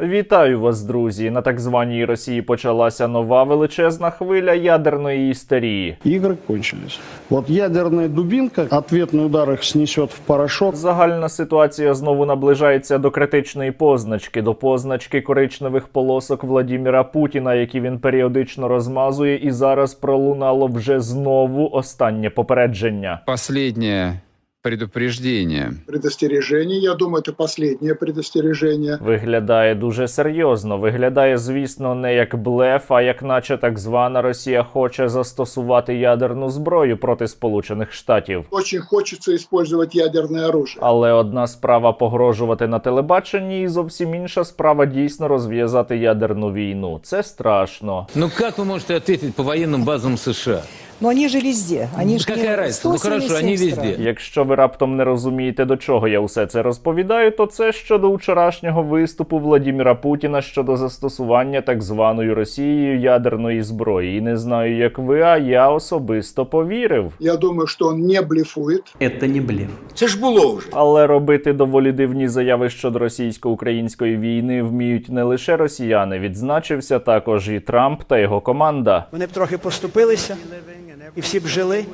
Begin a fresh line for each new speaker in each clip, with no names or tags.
Вітаю вас, друзі! На так званій Росії почалася нова величезна хвиля ядерної істерії.
Игры кончились. Вот ядерная дубинка, ответный удар их снесет в порошок.
Загальна ситуація знову наближається до критичної позначки, до позначки коричневих полосок Владіміра Путіна, які він періодично розмазує, і зараз пролунало вже знову останнє попередження.
Последнее предупреждение.
предостережение. Я думаю, это последнее предостережение.
Виглядає дуже серйозно. Виглядає, звісно, не як блеф, а як наче так звана Росія хоче застосувати ядерну зброю проти Сполучених Штатів.
Очень хочется использовать ядерное оружие.
Але одна справа погрожувати на телебаченні, і зовсім інша справа дійсно розв'язати ядерну війну. Це страшно.
Ну как вы можете ответить по военным базам США?
Но они же везде. Они
Ну,
же
какая разница? Ну, хорошо,
177
они
стран.
везде.
Якщо ви раптом не розумієте, до чого я усе це розповідаю, то це щодо вчорашнього виступу Владіміра Путіна щодо застосування так званою Росією ядерної зброї. І не знаю, як ви, а я особисто повірив.
Я думаю, что он не блефует.
Это не блеф.
Це ж було вже.
Але робити доволі дивні заяви щодо російсько-української війни вміють не лише росіяни. Відзначився також і Трамп та його команда.
Вони б трохи поступилися, і всі б жили,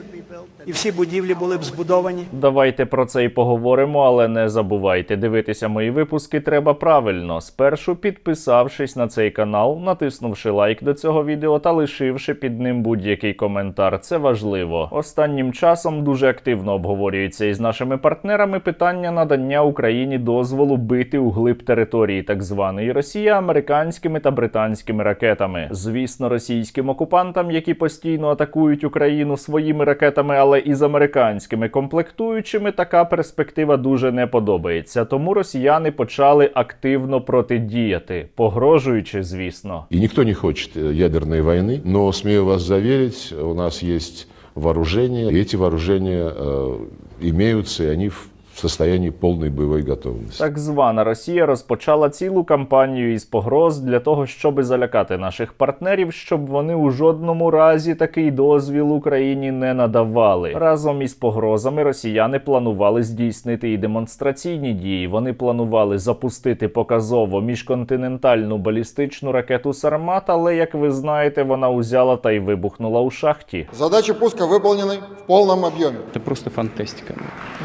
і всі будівлі були б збудовані.
Давайте про це і поговоримо, але не забувайте дивитися мої випуски треба правильно. Спершу підписавшись на цей канал, натиснувши лайк до цього відео та лишивши під ним будь-який коментар. Це важливо. Останнім часом дуже активно обговорюється із нашими партнерами питання надання Україні дозволу бити у глиб території так званої Росії американськими та британськими ракетами. Звісно, російським окупантам, які постійно атакують Україну своїми ракетами, але і з американськими комплектуючими, така перспектива дуже не подобається. Тому росіяни почали активно протидіяти, погрожуючи, звісно.
И никто не хочет э, ядерной войны, но смею вас заверить, у нас есть вооружения, и эти вооружения э, имеются, и они в состоянии полной боевой готовности.
Так звана Росія розпочала цілу кампанію із погроз для того, щоб залякати наших партнерів, щоб вони у жодному разі такий дозвіл Україні не надавали. Разом із погрозами росіяни планували здійснити і демонстраційні дії. Вони планували запустити показово міжконтинентальну балістичну ракету Сармат, але як ви знаєте, вона узяла та й вибухнула у шахті.
Задачи пуска выполнены в полном объеме.
Это просто фантастика.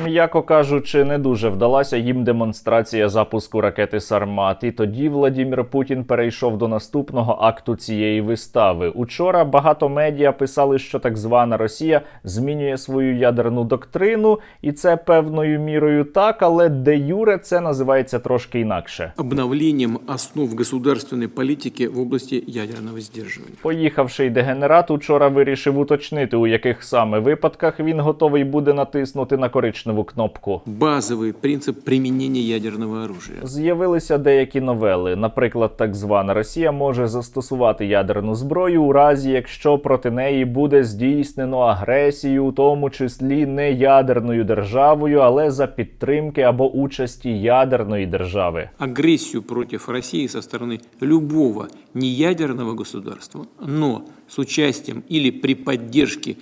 М'яко кажучи, не дуже вдалася їм демонстрація запуску ракети Сармат. І тоді Владімір Путін перейшов до наступного акту цієї вистави. Учора багато медіа писали, що так звана Росія змінює свою ядерну доктрину, і це певною мірою так, але де юре це називається трошки інакше.
Обновлением основ государственной политики в области ядерного сдерживания.
Поїхавший дегенерат учора вирішив уточнити, у яких саме випадках він готовий буде натиснути на коричневу кнопку.
Базовый принцип применения ядерного оружия.
З'явилися деякі новели. Наприклад, так звана Росія може застосувати ядерну зброю у разі, якщо проти неї буде здійснено агресію, у тому числі не ядерною державою, але за підтримки або участі ядерної держави.
Агрессию против России со стороны любого неядерного государства, но с участием или при поддержке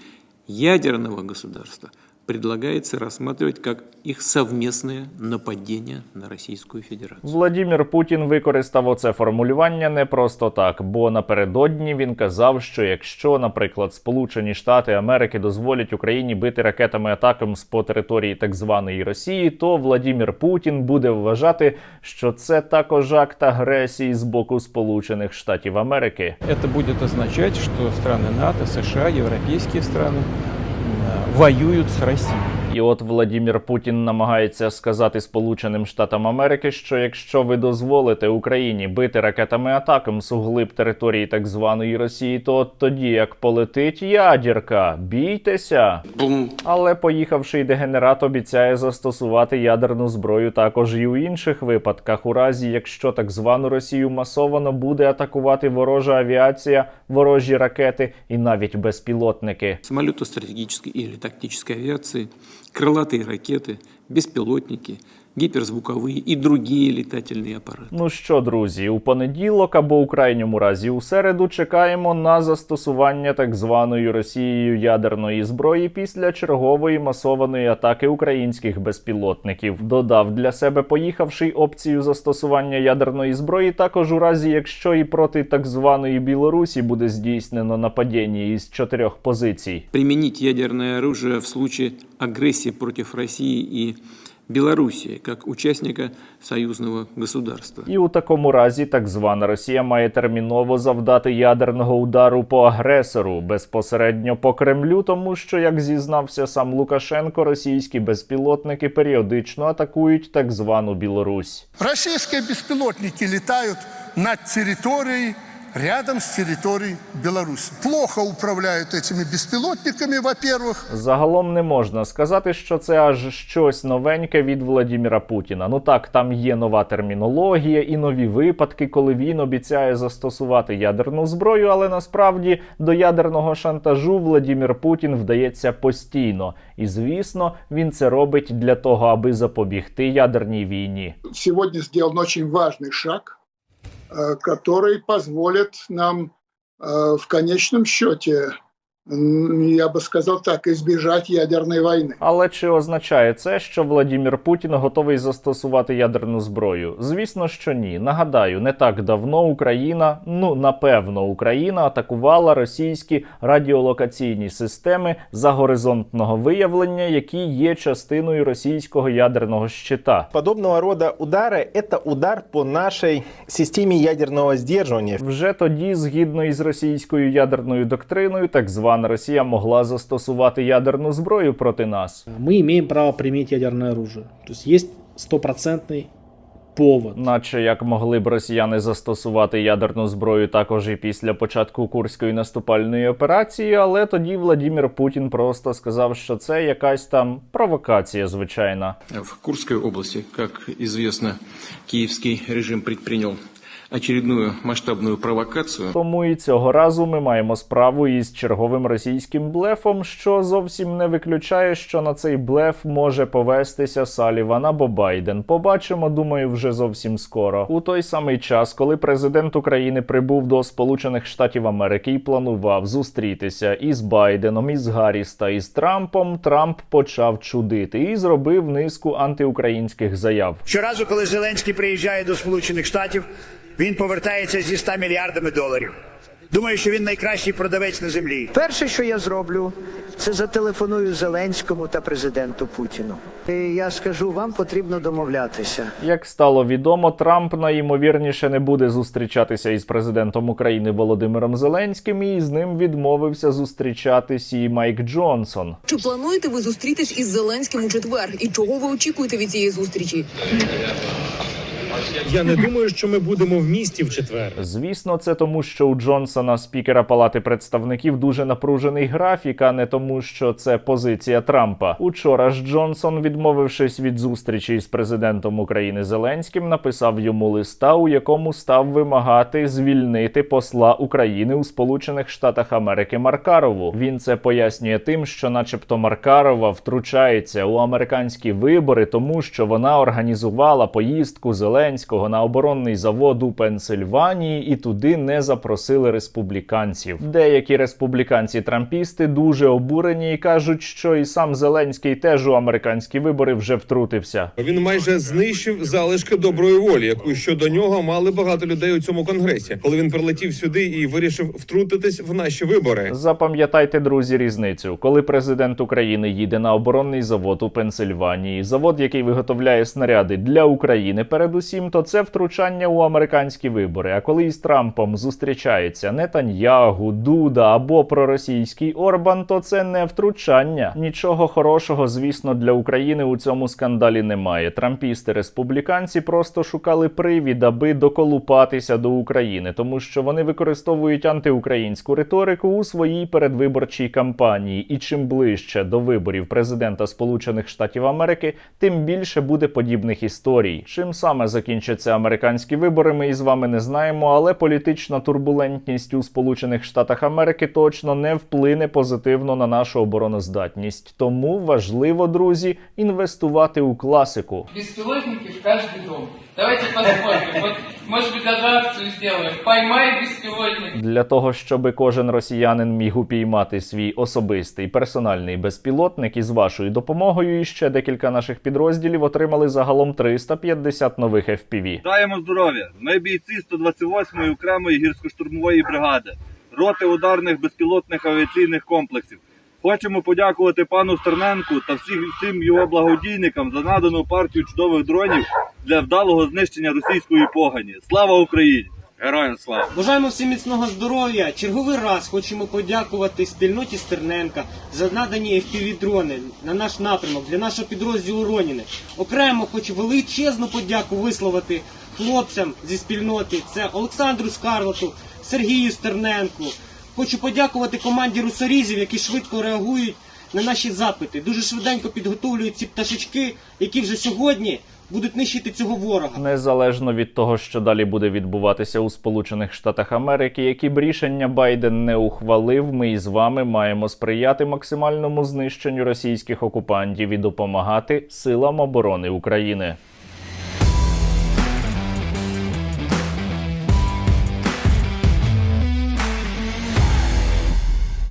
ядерного государства предлагается рассматривать как их совместное нападение на Российскую Федерацию.
Владімір Путін використав оце формулювання не просто так, бо напередодні він казав, що якщо, наприклад, Сполучені Штати Америки дозволять Україні бити ракетами атакам з по території так званої Росії, то Владімір Путін буде вважати, що це також акт агресії з боку Сполучених Штатів Америки.
Это будет означать, что страны НАТО, США, европейские страны м, воюют с Россией.
І от Владімір Путін намагається сказати Сполученим Штатам Америки, що якщо ви дозволите Україні бити ракетами атакам суглиб території так званої Росії, то от тоді як полетить ядірка, бійтеся. Але поїхавший дегенерат обіцяє застосувати ядерну зброю також і у інших випадках, у разі якщо так звану Росію масовано буде атакувати ворожа авіація, ворожі ракети і навіть безпілотники.
Самолеты стратегической или тактической авиации, крылатые ракеты, беспилотники, гиперзвуковые и другие летательные аппараты.
Ну що, друзі, у понеділок або у крайньому разі у середу чекаємо на застосування так званої Росією ядерної зброї після чергової масованої атаки українських безпілотників. Додав для себе поїхавший опцію застосування ядерної зброї, також у разі, якщо і проти так званої Білорусі буде здійснено нападіння із чотирьох позицій.
Применить ядерное оружие в случае агрессии против России и Белоруссии, как участника союзного государства.
І у такому разі так звана Росія має терміново завдати ядерного удару по агресору безпосередньо по Кремлю, тому що, як зізнався сам Лукашенко, російські безпілотники періодично атакують так звану Білорусь.
Российские беспилотники летают над территорией рядом с территорией Беларуси. Плохо управляют этими беспилотниками, во-первых.
Загалом не можна сказати, що це аж щось новеньке від Владіміра Путіна. Ну так, там є нова термінологія і нові випадки, коли він обіцяє застосувати ядерну зброю, але насправді до ядерного шантажу Владімір Путін вдається постійно. І звісно, він це робить для того, аби запобігти ядерній війні.
Сегодня сделан очень важный шаг, э, который позволит нам э, в конечном счете, я бы сказал так, избежать ядерной войны.
Але чи означає це, що Владімір Путін готовий застосувати ядерну зброю? Звісно, що ні. Нагадаю, не так давно Україна, ну напевно, Україна атакувала російські радіолокаційні системи загоризонтного виявлення, які є частиною російського ядерного щита.
Подобного рода удары – это удар по нашей системе ядерного сдерживания.
Вже тоді, згідно із російською ядерною доктриною, так звана Росія могла застосувати ядерну зброю проти нас.
Мы имеем право применить ядерное оружие. То есть есть стопроцентный повод.
Наче як могли б росіяни застосувати ядерну зброю також і після початку курської наступальної операції, але тоді Владімір Путін просто сказав, що це якась там провокація, звичайна.
В Курской области, как известно, киевский режим предпринял очередную масштабную провокацию.
Тому і цього разу ми маємо справу із черговим російським блефом, що зовсім не виключає, що на цей блеф може повестися Саліван або Байден. Побачимо, думаю, вже зовсім скоро. У той самий час, коли президент України прибув до Сполучених Штатів Америки і планував зустрітися із Байденом, із Гарріс та із Трампом, Трамп почав чудити і зробив низку антиукраїнських заяв.
Щоразу, коли Зеленський приїжджає до Сполучених Штатів, він повертається зі 100 мільярдами доларів. Думаю, що він найкращий продавець на землі.
Перше, що я зроблю, це зателефоную Зеленському та президенту Путіну. І я скажу, вам потрібно домовлятися.
Як стало відомо, Трамп найімовірніше не буде зустрічатися із президентом України Володимиром Зеленським, і з ним відмовився зустрічатись і Майк Джонсон.
Чи плануєте ви зустрітись із Зеленським у четвер? І чого ви очікуєте від цієї зустрічі?
Я не думаю, що ми будемо в місті в четвер.
Звісно, це тому, що у Джонсона, спікера Палати представників, дуже напружений графік, а не тому, що це позиція Трампа. Учора ж Джонсон, відмовившись від зустрічі з президентом України Зеленським, написав йому листа, у якому став вимагати звільнити посла України у Сполучених Штатах Америки Маркарову. Він це пояснює тим, що, начебто, Маркарова втручається у американські вибори, тому що вона організувала поїздку Зеленського на оборонний завод у Пенсильванії, і туди не запросили республіканців. Деякі республіканці-трампісти дуже обурені і кажуть, що і сам Зеленський теж у американські вибори вже втрутився.
Він майже знищив залишки доброї волі, яку щодо нього мали багато людей у цьому конгресі, коли він прилетів сюди і вирішив втрутитись в наші вибори.
Запам'ятайте, друзі, різницю. Коли президент України їде на оборонний завод у Пенсильванії, завод, який виготовляє снаряди для України, передусім, то це втручання у американські вибори. А коли із Трампом зустрічається Нетаньягу, Дуда або проросійський Орбан, то це не втручання. Нічого хорошого, звісно, для України у цьому скандалі немає. Трампісти республіканці просто шукали привід, аби доколупатися до України, тому що вони використовують антиукраїнську риторику у своїй передвиборчій кампанії. І чим ближче до виборів президента Сполучених Штатів Америки, тим більше буде подібних історій. Чим саме закінчиться закінчаться американські вибори, ми із вами не знаємо, але політична турбулентність у Сполучених Штатах Америки точно не вплине позитивно на нашу обороноздатність. Тому важливо, друзі, інвестувати у класику.
Беспилотники в каждый дом. Давайте посмотрим. Вот, может быть, даже акцию сделаем. Поймай беспилотник.
Для того, щоб кожен росіянин міг упіймати свій особистий персональний безпілотник, із вашою допомогою і ще декілька наших підрозділів отримали загалом 350 нових FPV.
Даємо здоров'я. Ми бійці 128-ї окремої гірсько-штурмової бригади, роти ударних безпілотних авіаційних комплексів. Хочемо подякувати пану Стерненку та всім, всім його благодійникам за надану партію чудових дронів для вдалого знищення російської погані. Слава Україні! Героям слава!
Бажаємо всім міцного здоров'я. Черговий раз хочемо подякувати спільноті Стерненка за надані FPV-дрони на наш напрямок для нашого підрозділу Роніни. Окремо хочу величезну подяку висловити хлопцям зі спільноти. Це Олександру Скарлоту, Сергію Стерненку. Хочу подякувати команді русорізів, які швидко реагують на наші запити. Дуже швиденько підготовлюють ці пташечки, які вже сьогодні будуть нищити цього ворога.
Незалежно від того, що далі буде відбуватися у Сполучених Штатах Америки, які б рішення Байден не ухвалив, ми із вами маємо сприяти максимальному знищенню російських окупантів і допомагати силам оборони України.